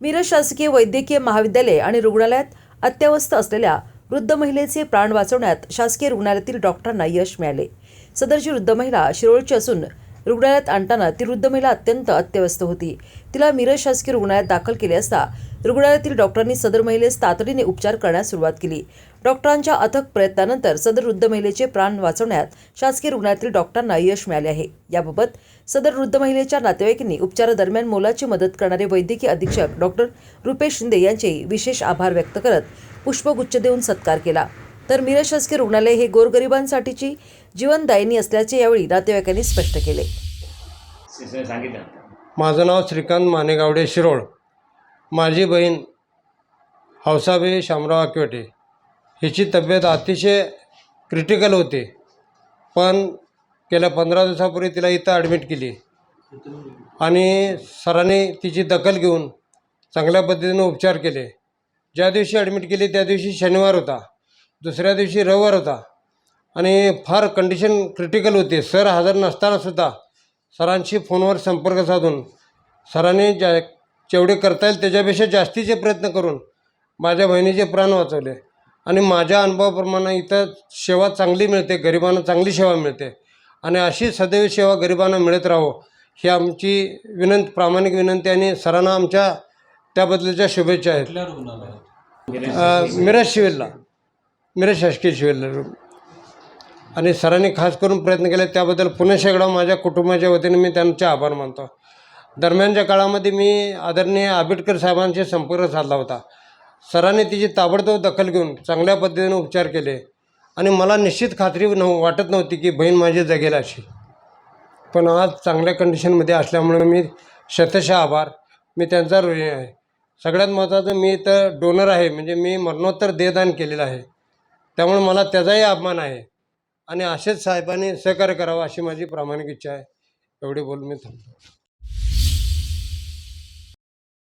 मिरज शासकीय वैद्यकीय महाविद्यालय आणि रुग्णालयात अत्यावस्थ असलेल्या वृद्ध महिलेचे प्राण वाचवण्यात शासकीय रुग्णालयातील डॉक्टरांना यश मिळाले. सदरची वृद्ध महिला शिरोळची असून रुग्णालयात आणताना ती वृद्ध महिला अत्यंत अत्यवस्थ होती. तिला मिरज शासकीय रुग्णालयात दाखल केले असता रुग्णालयातील डॉक्टरांनी सदर महिलेस तातडीने उपचार करण्यास सुरुवात केली. डॉक्टरांच्या अथक प्रयत्नानंतर सदर वृद्ध महिलेचे प्राण वाचवण्यात शासकीय रुग्णालयातील डॉक्टरांना यश मिळाले आहे. याबाबत सदर वृद्ध महिलेच्या नातेवाईकांनी उपचारादरम्यान मोलाची मदत करणारे वैद्यकीय अधीक्षक डॉक्टर रुपेश शिंदे यांचे विशेष आभार व्यक्त करत पुष्पगुच्छ देऊन सत्कार केला. तर मिरज शासकीय रुग्णालय हे गोरगरिबांसाठीची जीवनदायिनी असल्याचे यावेळी नातेवाईकांनी स्पष्ट केले. सांगितलं माझं नाव श्रीकांत मानेगावडे शिरोळ. माझी बहीण हौसाबाई शामराव आकिवटे. हिची तब्येत अतिशय क्रिटिकल होती पण गेल्या पंधरा दिवसापूर्वी तिला इथं ॲडमिट केली. आणि सरांनी तिची दखल घेऊन चांगल्या पद्धतीने उपचार केले. ज्या दिवशी ॲडमिट केली त्या दिवशी शनिवार होता. दुसऱ्या दिवशी रविवार होता. आणि फार कंडिशन क्रिटिकल होती. सर हजर नसतानासुद्धा सरांशी फोनवर संपर्क साधून सरांनी ज्या जेवढे करता येईल त्याच्यापेक्षा जास्तीचे प्रयत्न करून माझ्या बहिणीचे प्राण वाचवले. आणि माझ्या अनुभवाप्रमाणे इथं सेवा चांगली मिळते गरिबांना चांगली सेवा मिळते. आणि अशी सदैव सेवा गरिबांना मिळत राहो ही आमची विनंती प्रामाणिक विनंती आणि सरांना आमच्या त्याबद्दलच्या शुभेच्छा आहेत. मिरज शिवेलला मिरज शासकीय शिवेलला आणि सरांनी खास करून प्रयत्न केले त्याबद्दल पुणे शेगडा माझ्या कुटुंबाच्या वतीने मी त्यांचे आभार मानतो. दरम्यानच्या काळामध्ये मी आदरणीय आंबेडकर साहेबांशी संपर्क साधला होता. सरांनी तिची ताबडतोब दखल घेऊन चांगल्या पद्धतीने उपचार केले आणि मला निश्चित खात्री नव वाटत नव्हती की बहीण माझी जगेल अशी पण आज चांगल्या कंडिशनमध्ये असल्यामुळे मी शतशः आभार. मी त्यांचा ऋणी आहे सगळ्यात महत्त्वाचं मी तर डोनर आहे म्हणजे मी मरणोत्तर देदान केलेलं आहे. त्यामुळे मला त्याचाही अपमान आहे. आणि असेच साहेबांनी सहकार्य करावं अशी माझी प्रामाणिक इच्छा आहे. एवढे बोलून मी थांबतो